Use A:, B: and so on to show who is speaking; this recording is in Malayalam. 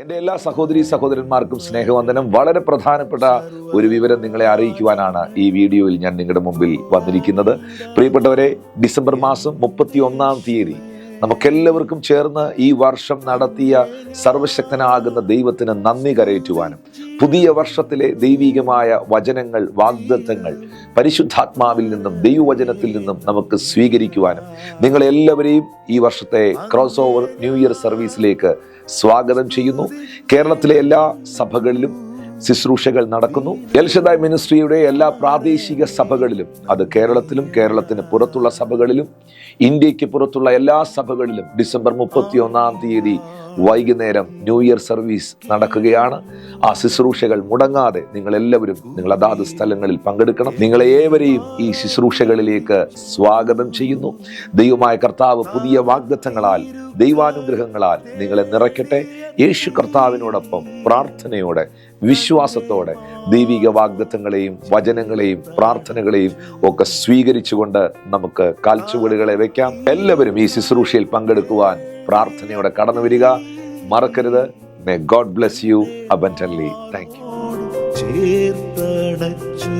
A: എന്റെ എല്ലാ സഹോദരി സഹോദരന്മാർക്കും സ്നേഹവന്ദനം. വളരെ പ്രധാനപ്പെട്ട ഒരു വിവരം നിങ്ങളെ അറിയിക്കുവാനാണ് ഈ വീഡിയോയിൽ ഞാൻ നിങ്ങളുടെ മുമ്പിൽ വന്നിരിക്കുന്നത്. പ്രിയപ്പെട്ടവരെ ഡിസംബർ മാസം മുപ്പത്തി ഒന്നാം തീയതി നമുക്കെല്ലാവർക്കും ചേർന്ന് ഈ വർഷം നടത്തിയ സർവശക്തനാകുന്ന ദൈവത്തിന് നന്ദി കരയറ്റുവാനും പുതിയ വർഷത്തിലെ ദൈവികമായ വചനങ്ങൾ വാഗ്ദത്തങ്ങൾ പരിശുദ്ധാത്മാവിൽ നിന്നും ദൈവവചനത്തിൽ നിന്നും നമുക്ക് സ്വീകരിക്കുവാനും നിങ്ങളെല്ലാവരെയും ഈ വർഷത്തെ ക്രോസ് ഓവർ ന്യൂ ഇയർ സർവീസിലേക്ക് സ്വാഗതം ചെയ്യുന്നു. കേരളത്തിലെ എല്ലാ സഭകളിലും ശുശ്രൂഷകൾ നടക്കുന്നു. എൽഷദായ് മിനിസ്ട്രിയുടെ എല്ലാ പ്രാദേശിക സഭകളിലും അത് കേരളത്തിലും കേരളത്തിന് പുറത്തുള്ള സഭകളിലും ഇന്ത്യയ്ക്ക് പുറത്തുള്ള എല്ലാ സഭകളിലും ഡിസംബർ മുപ്പത്തി ഒന്നാം തീയതി വൈകുന്നേരം ന്യൂ ഇയർ സർവീസ് നടക്കുകയാണ്. ആ ശുശ്രൂഷകൾ മുടങ്ങാതെ നിങ്ങൾ എല്ലാവരും നിങ്ങൾ അതാത് സ്ഥലങ്ങളിൽ പങ്കെടുക്കണം. നിങ്ങളെ ഏവരെയും ഈ ശുശ്രൂഷകളിലേക്ക് സ്വാഗതം ചെയ്യുന്നു. ദൈവമായ കർത്താവ് പുതിയ വാഗ്ദത്തങ്ങളാൽ ദൈവാനുഗ്രഹങ്ങളാൽ നിങ്ങളെ നിറയ്ക്കട്ടെ. യേശു കർത്താവിനോടൊപ്പം പ്രാർത്ഥനയോടെ വിശ്വാസത്തോടെ ദൈവിക വാഗ്ദത്തങ്ങളെയും വചനങ്ങളെയും പ്രാർത്ഥനകളെയും ഒക്കെ സ്വീകരിച്ചുകൊണ്ട് നമുക്ക് കാൽച്ചുവടുകളെ വയ്ക്കാം എല്ലാവരും ഈ ശുശ്രൂഷയിൽ പങ്കെടുക്കുവാൻ പ്രാർത്ഥനയോടെ കടന്നു വരിക. മറക്കരുത്. May God bless you abundantly thank you
B: ചേർത്തടച്ചു.